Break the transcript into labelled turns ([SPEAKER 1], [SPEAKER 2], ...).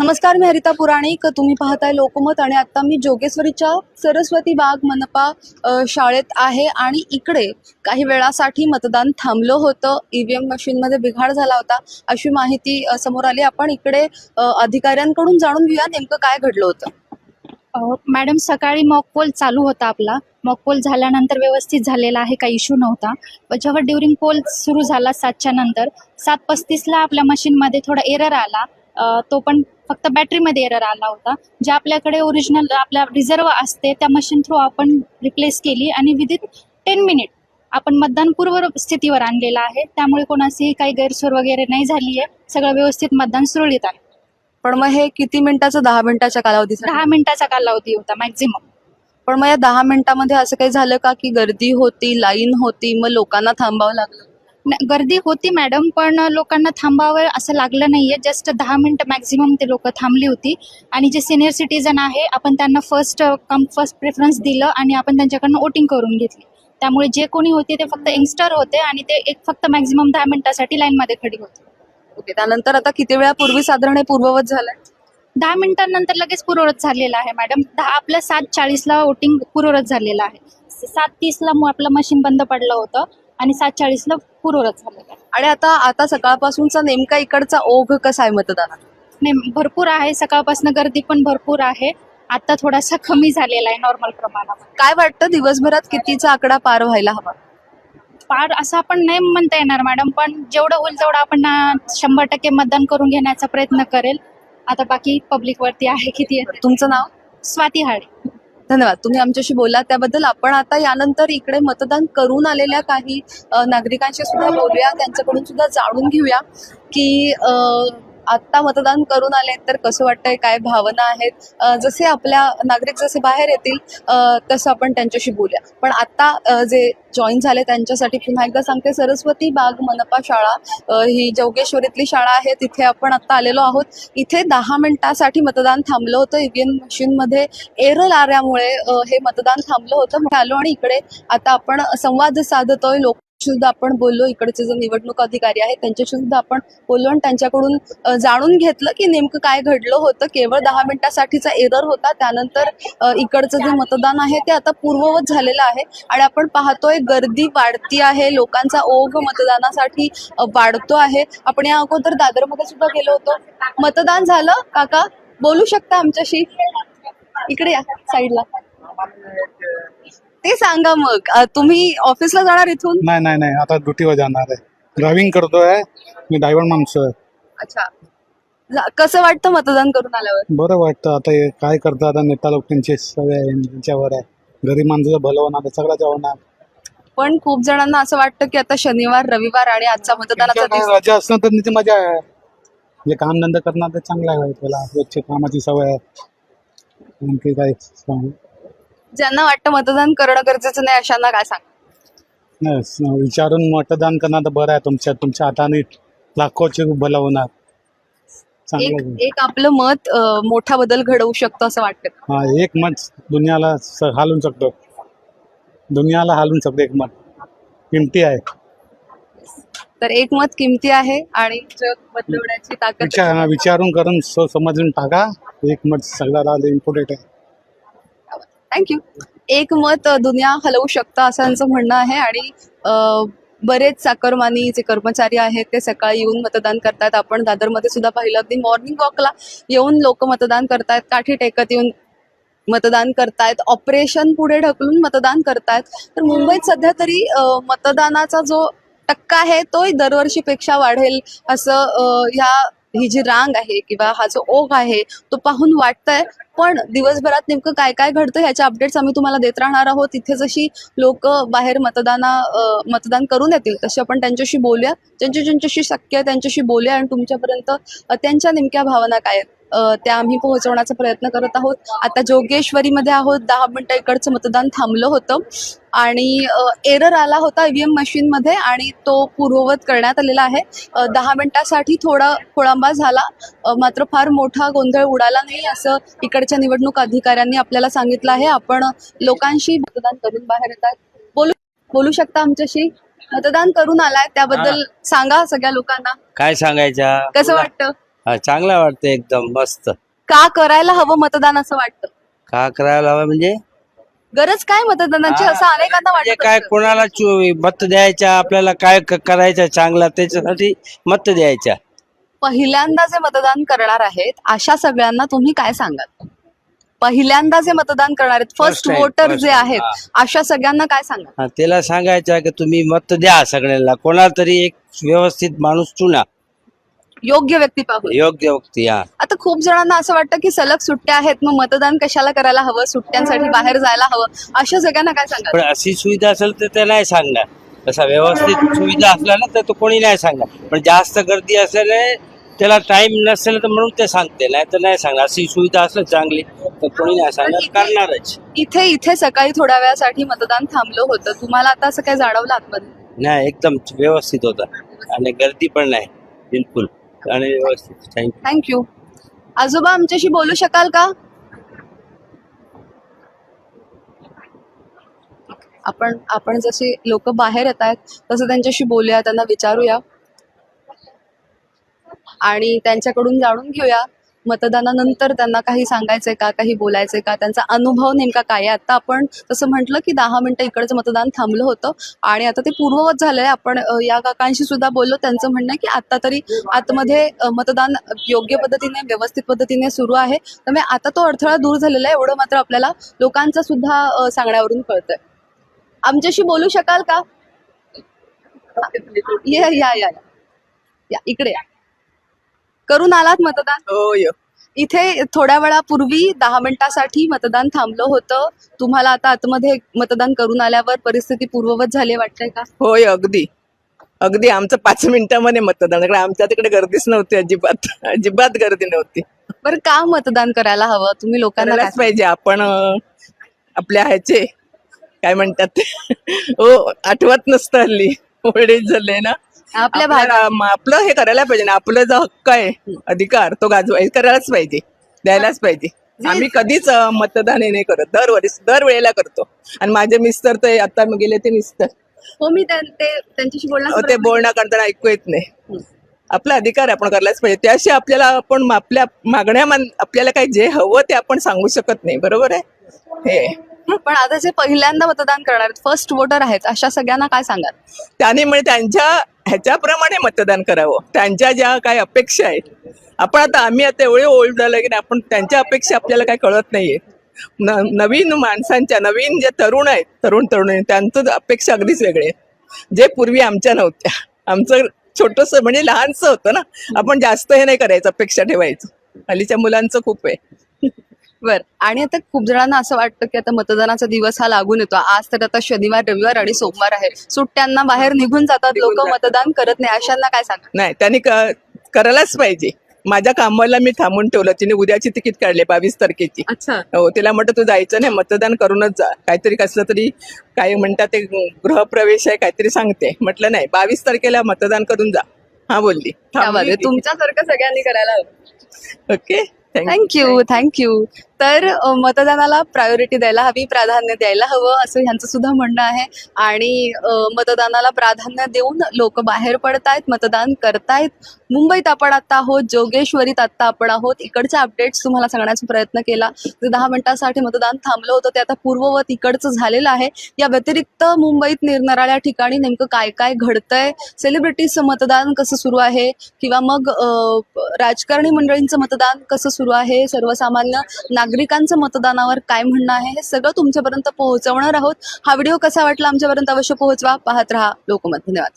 [SPEAKER 1] नमस्कार मी हरिता पुराणिक. तुम्ही पाहताय लोकमत आणि आता मी जोगेश्वरीच्या सरस्वती बाग मनपा शाळेत आहे आणि इकडे काही वेळासाठी मतदान थांबलं होतं. ईव्हीएम मशीनमध्ये बिघाड झाला होता अशी माहिती समोर आली. आपण इकडे अधिकाऱ्यांकडून जाणून घेऊया नेमकं काय घडलं होतं.
[SPEAKER 2] मॅडम सकाळी मॉकपोल चालू होता आपला. मॉक पोल झाल्यानंतर व्यवस्थित झालेला आहे काही इश्यू नव्हता. पण जेव्हा ड्युरिंग पोल सुरू झाला सातच्या नंतर सात पस्तीसला आपल्या मशीनमध्ये थोडा एरर आला. तो पण फक्त बॅटरीमध्ये एरर आला होता. जे आपल्याकडे ओरिजिनल आपल्या रिझर्व असते त्या मशीन थ्रू आपण रिप्लेस केली आणि विदिन टेन मिनिट आपण मतदान पूर्व स्थितीवर आणलेलं आहे. त्यामुळे कोणाचीही काही गैरसोय वगैरे नाही झाली आहे सगळं व्यवस्थित मतदान सुरळीत आहे.
[SPEAKER 1] पण मग हे किती मिनिटाचं? दहा मिनिटाच्या कालावधीसाठी.
[SPEAKER 2] दहा मिनिटाचा कालावधी होता मॅक्झिमम
[SPEAKER 1] पण मग या दहा मिनिटामध्ये असं काही झालं का? की गर्दी होती लाईन होती मग लोकांना थांबावं लागलं.
[SPEAKER 2] गर्दी होती मॅडम पण लोकांना थांबावं असं लागलं नाहीये. जस्ट दहा मिनिटं मॅक्झिमम ते लोक थांबली होती. आणि जे सिनियर सिटीजन आहे आपण त्यांना फर्स्ट कम फर्स्ट प्रेफरन्स दिलं आणि आपण त्यांच्याकडनं वोटिंग करून घेतली. त्यामुळे जे कोणी होते ते फक्त यंगस्टर होते आणि ते एक फक्त मॅक्झिमम दहा मिनिटासाठी लाईनमध्ये खडी होते.
[SPEAKER 1] ओके त्यानंतर आता किती वेळापूर्वी साधारण हे पूर्ववत झालंय?
[SPEAKER 2] दहा मिनिटांनंतर लगेच पूर्वरत झालेलं आहे मॅडम दहा आपलं सात चाळीसला वोटिंग पूर्वरत झालेलं आहे. सात तीसला आपलं मशीन बंद पडलं होतं. आणि सात चाळीसला पूर्वरत झालेलं आहे
[SPEAKER 1] आणि आता आता सकाळपासूनचा नेमका इकडचा ओघ कसा आहे मतदानात?
[SPEAKER 2] नाही भरपूर आहे. सकाळपासून गर्दी पण भरपूर आहे. आता थोडासा कमी झालेला आहे नॉर्मल प्रमाणात
[SPEAKER 1] काय वाटतं? दिवसभरात कितीचा आकडा पार व्हायला हवा?
[SPEAKER 2] फार असं आपण नाही म्हणता येणार मॅडम पण जेवढं होईल तेवढं आपण अं, शंभर टक्के मतदान करून घेण्याचा प्रयत्न करेल. आता बाकी पब्लिक वरती आहे किती येते
[SPEAKER 1] तुमचं नाव?
[SPEAKER 2] स्वाती हाडे
[SPEAKER 1] धन्यवाद. तुम्ही आमच्याशी बोला त्याबद्दल आपण आता यानंतर इकडे मतदान करून आलेल्या काही नागरिकांशी सुद्धा बोलूया. त्यांच्याकडून सुद्धा जाणून घेऊया की आत्ता मतदान करून आले तर कसं वाटतंय काय भावना आहेत? जसे आपल्या नागरिक जसे बाहेर येतील तसं आपण त्यांच्याशी बोलूया. पण आता जे जॉईन झाले त्यांच्यासाठी पुन्हा एकदा सांगते सरस्वती बाग मनपा शाळा ही जोगेश्वरीतली शाळा आहे तिथे आपण आता आलेलो आहोत. इथे दहा मिनिटासाठी मतदान थांबलं होतं. ईव्हीएम मशीनमध्ये एरल आल्यामुळे हे मतदान थांबलं होतं. आलो आणि इकडे आता आपण संवाद साधतोय. लोक सुद्धा आपण बोललो इकडचे जे निवडणूक अधिकारी आहेत त्यांच्याशी सुद्धा आपण बोललो आणि त्यांच्याकडून जाणून घेतलं की नेमकं काय घडलं होतं. केवळ दहा मिनिटासाठीचा एरर होता. त्यानंतर इकडचं जे मतदान आहे ते आता पूर्ववत झालेलं आहे. आणि आपण पाहतोय गर्दी वाढती आहे. लोकांचा ओघ मतदानासाठी वाढतो आहे. आपण या अगोदर दादरमध्ये सुद्धा गेलो होतो. मतदान झालं? काका बोलू शकता आमच्याशी? इकडे या साईडला ते सांगा मग. अ, तुम्ही ऑफिसला जाणार इथून?
[SPEAKER 3] नाही नाही नाही. आता ड्युटीवर जाणार आहे. ड्रायव्हिंग करतोय. मी ड्रायव्हर माणसं आहे.
[SPEAKER 1] अच्छा. कसं वाटतं मतदान करून आल्यावर?
[SPEAKER 3] बरं वाटतं. आता हे काय करतं आता नेता लोकांची सवय आहे त्यांच्यावर आहे. गरीब माणसाचं भलं होणार सगळ्याचं होणार
[SPEAKER 1] पण खूप जणांना असं वाटतं की आता शनिवार रविवार आणि आजचा मतदानाचा दिवस
[SPEAKER 3] रजा असणं तर ती मजा आहे. जे कामधंदा करणार ते चांगलं आहे. त्याला रोजच्या कामाची सवय आहे. आणखी काय सांगू?
[SPEAKER 1] ज्यांना वाटतं मतदान करणं गरजेचं नाही अशांना काय सांग?
[SPEAKER 3] नाही विचारून मतदान करणं तर बरं आहे तुमच्या तुमच्या हाताने लाखोचे भलं होणार.
[SPEAKER 1] एक
[SPEAKER 3] चांगलं.
[SPEAKER 1] एक आपलं मत अ, मोठा बदल घडवू शकतो असं वाटतं
[SPEAKER 3] हा एक मत दुनियाला स- हालून शकतो. दुनियाला हालून शकतो एक मत. किमती आहे.
[SPEAKER 1] तर एक मत किमती आहे आणि जग बदलवण्याची ताकद
[SPEAKER 3] विचार विचारून करून स- समजून टाका. एक मत सगळ्याला इम्पॉर्टंट आहे.
[SPEAKER 1] थँक्यू एक मत दुनिया हलवू शकतं असं यांचं म्हणणं आहे आणि बरेच चाकरमानी जे कर्मचारी आहेत ते सकाळी येऊन मतदान करतात. आपण दादरमध्ये सुद्धा पाहिलं. अगदी मॉर्निंग वॉकला येऊन लोक मतदान करतायत. काठी टेकत येऊन मतदान करतायत. ऑपरेशन पुढे ढकलून मतदान करतायत. तर मुंबईत सध्या तरी मतदानाचा जो टक्का आहे तोही दरवर्षीपेक्षा वाढेल असं ह्या ही जी रांग आहे किंवा हा जो ओघ आहे तो पाहून वाटतंय. पण दिवसभरात नेमकं काय काय घडतं ह्याच्या अपडेट्स आम्ही तुम्हाला देत राहणार आहोत. तिथे जशी लोक बाहेर मतदाना मतदान करून येतील तशी आपण त्यांच्याशी बोलूया. ज्यांच्या ज्यांच्याशी शक्य आहे त्यांच्याशी बोलूया आणि तुमच्यापर्यंत त्यांच्या नेमक्या भावना काय आहेत? त्या आम्ही पोहोचवण्याचा प्रयत्न करत आहोत. आता जोगेश्वरीमध्ये आहोत. दहा मिनिटं इकडचं मतदान थांबलं होतं. आणि एरर आला होता ईव्हीएम मशीनमध्ये आणि तो पूर्ववत करण्यात आलेला आहे. दहा मिनिटासाठी थोडा खोळंबा झाला. मात्र फार मोठा गोंधळ उडाला नाही असं इकडच्या निवडणूक अधिकाऱ्यांनी आपल्याला सांगितलं आहे. आपण लोकांशी मतदान करून बाहेर येतात बोलू बोलू शकता आमच्याशी? मतदान करून आलाय. त्याबद्दल सांगा सगळ्या लोकांना.
[SPEAKER 4] काय सांगायचा?
[SPEAKER 1] कसं वाटतं?
[SPEAKER 4] हा चांगला वाटतं एकदम मस्त.
[SPEAKER 1] का करायला हवं मतदान असं वाटतं?
[SPEAKER 4] का करायला हवं म्हणजे?
[SPEAKER 1] गरज काय मतदानाची? असं अनेकांना
[SPEAKER 4] म्हणजे
[SPEAKER 1] वाटत
[SPEAKER 4] काय
[SPEAKER 1] असतं.
[SPEAKER 4] कोणाला चु- मत द्यायच्या आपल्याला काय क- करायचं चांगला त्याच्यासाठी मत द्यायच्या.
[SPEAKER 1] पहिल्यांदा जे मतदान करणार आहेत अशा सगळ्यांना तुम्ही काय सांगाल? पहिल्यांदा जे मतदान करणार आहेत फर्स्ट
[SPEAKER 4] time,
[SPEAKER 1] वोटर
[SPEAKER 4] first
[SPEAKER 1] जे
[SPEAKER 4] time,
[SPEAKER 1] आहेत. अशा सगळ्यांना काय सांगाल?
[SPEAKER 4] हा, त्याला सांगायचं की तुम्ही मत द्या सगळ्यांना कोणाला तरी एक व्यवस्थित माणूस चुना.
[SPEAKER 1] योग्य व्यक्ती पाहून
[SPEAKER 4] योग्य व्यक्ती
[SPEAKER 1] आता खूप जणांना असं वाटतं की सलग सुट्ट्या आहेत मग मतदान कशाला करायला हवं? सुट्ट्यांसाठी बाहेर जायला हवं? अशा सगळ्यांना काय सांगाल?
[SPEAKER 4] पण अशी सुविधा असेल तर ते नाही सांगणार. तसा व्यवस्थित सुविधा असल्या ना तर तो कोणी नाही सांगणार. पण जास्त गर्दी असल्याने त्याला टाइम नसेल तर म्हणून ते सांगते नाही तर नाही सांगणार. अशी सुविधा असलं चांगली तर कोणी नाही सांगणार. करणारच.
[SPEAKER 1] इथे इथे सकाळी थोड्या वेळासाठी मतदान थांबलं होतं. तुम्हाला आता असं काय जाणवलं आतमध्ये?
[SPEAKER 4] नाही एकदम व्यवस्थित होता. आणि गर्दी पण नाही बिलकुल. आणि व्यवस्थित. थँक्यू
[SPEAKER 1] थँक्यू आजोबा आमच्याशी बोलू शकाल का? आपण आपण जसे लोक बाहेर येत आहेत तसं त्यांच्याशी बोलूया त्यांना विचारूया. आणि त्यांच्याकडून जाणून घेऊया. मतदानानंतर त्यांना काही सांगायचंय का काही बोलायचंय का त्यांचा अनुभव नेमका काय आहे? आता आपण तसं म्हटलं की दहा मिनिटं इकडचं मतदान थांबलं होतं आणि आता ते पूर्ववत झालंय. आपण या काकांशी सुद्धा बोललो. त्यांचं म्हणणं आहे की आता तरी आतमध्ये मतदान योग्य पद्धतीने व्यवस्थित पद्धतीने सुरू आहे. त्यामुळे आता तो अडथळा दूर झालेला आहे. एवढं मात्र आपल्याला लोकांचं सुद्धा सांगण्यावरून कळतंय. आमच्याशी बोलू शकाल का? या या या. या इकडे या. करून आलात मतदान?
[SPEAKER 5] हो य
[SPEAKER 1] इथे थोड्या वेळापूर्वी दहा मिनिटासाठी मतदान थांबलं होतं. तुम्हाला आता आतमध्ये मतदान करून आल्यावर परिस्थिती पूर्ववत झाली वाटतंय का?
[SPEAKER 5] होय अगदी. अगदी आमचं पाच मिनिटामध्ये मतदान. आमच्या तिकडे गर्दीच नव्हती अजिबात. अजिबात गर्दी नव्हती.
[SPEAKER 1] बरं का मतदान करायला हवं? तुम्ही लोकांना
[SPEAKER 5] करायलाच
[SPEAKER 1] काय
[SPEAKER 5] पाहिजे. आपण अं, आपल्या ह्याचे काय म्हणतात? ते हो आठवत नसतं हल्ली. ओल्ड एज झाले ना.
[SPEAKER 1] आपल्या भागात
[SPEAKER 5] आपल्याला- म- आपलं हे करायला पाहिजे ना. आपला जो हक्क आहे अधिकार तो गाजवाय करायलाच पाहिजे. द्यायलाच पाहिजे. आम्ही कधीच अं, मतदान हे नाही करत. दरवर्षी दरवेळेला करतो. आणि माझे मिस्टर ते आता गेले ते मिस्टर
[SPEAKER 1] हो मी त्या- ते त्यांच्याशी
[SPEAKER 5] अहो, ते
[SPEAKER 1] बोलणार
[SPEAKER 5] बोलणं करताना ऐकू येत नाही. आपला अधिकार आहे, आपण करायलाच पाहिजे. त्याशिवाय आपल्याला आपण मा- आपल्या मागण्या मान आपल्याला काही जे हवं ते आपण सांगू शकत नाही. बरोबर आहे? हे.
[SPEAKER 1] पण आता जे पहिल्यांदा मतदान करणार आहेत फर्स्ट वोटर आहेत अशा सगळ्यांना काय सांगाल?
[SPEAKER 5] त्याने म्हणजे त्यांच्या ह्याच्याप्रमाणे मतदान करावं. त्यांच्या ज्या काही अपेक्षा आहेत. आपण आता आम्ही आता एवढे ओल्ड झालं की नाही, आपण त्यांच्या अपेक्षा आपल्याला काही कळत नाहीये. नवीन माणसांच्या नवीन जे तरुण आहेत तरुण तरुणी त्यांचं अपेक्षा अगदीच वेगळे जे पूर्वी आमच्या नव्हत्या. आमचं छोटस म्हणजे लहानसं होतं ना आपण जास्त हे नाही करायचं अपेक्षा ठेवायचं. हल्लीच्या मुलांचं खूप आहे.
[SPEAKER 1] बर. आणि आता खूप जणांना असं वाटतं की आता मतदानाचा दिवस हा लागून येतो. आज तर आता शनिवार रविवार आणि सोमवार आहे. सुट्ट्यांना बाहेर निघून जातात लोक. मतदान करत नाही. अशांना काय सांगा?
[SPEAKER 5] नाही त्यांनी करायलाच पाहिजे. माझ्या कामाला मी थांबून ठेवलं. तिने उद्याची तिकीट काढले बावीस तारखेची.
[SPEAKER 1] अच्छा.
[SPEAKER 5] हो तिला म्हटलं तू जायचं नाही. मतदान करूनच जा. काहीतरी कसलं तरी काय म्हणतात ते गृहप्रवेश आहे काहीतरी सांगते. म्हटलं नाही बावीस तारखेला मतदान करून जा. हा बोलली.
[SPEAKER 1] तुमच्यासारखं सगळ्यांनी करायला
[SPEAKER 5] ओके थँक्यू
[SPEAKER 1] थँक्यू तर मतदानाला प्रायोरिटी द्यायला हवी प्राधान्य द्यायला हवं असं ह्यांचं सुद्धा म्हणणं आहे. आणि मतदानाला प्राधान्य देऊन लोक बाहेर पडतायत मतदान करतायत. मुंबईत आपण आता आहोत जोगेश्वरीत आता आपण आहोत. इकडचे अपडेट्स तुम्हाला सांगण्याचा प्रयत्न केला. जे दहा मिनिटांसाठी मतदान थांबलं होतं ते आता पूर्ववत इकडचं झालेलं आहे. या व्यतिरिक्त मुंबईत निरनिराळ्या ठिकाणी नेमकं काय काय घडतंय? सेलिब्रिटीजचं मतदान कसं सुरू आहे? किंवा मग राजकारणी मंडळींचं मतदान कसं सुरू आहे? सर्वसामान्य नागरिकांचं मतदानावर काय म्हणणं आहे हे सगळं तुमच्यापर्यंत पोहोचवणार आहोत. हा व्हिडिओ कसा वाटला आमच्यापर्यंत अवश्य पोहोचवा. पाहत राहा लोकमत. धन्यवाद.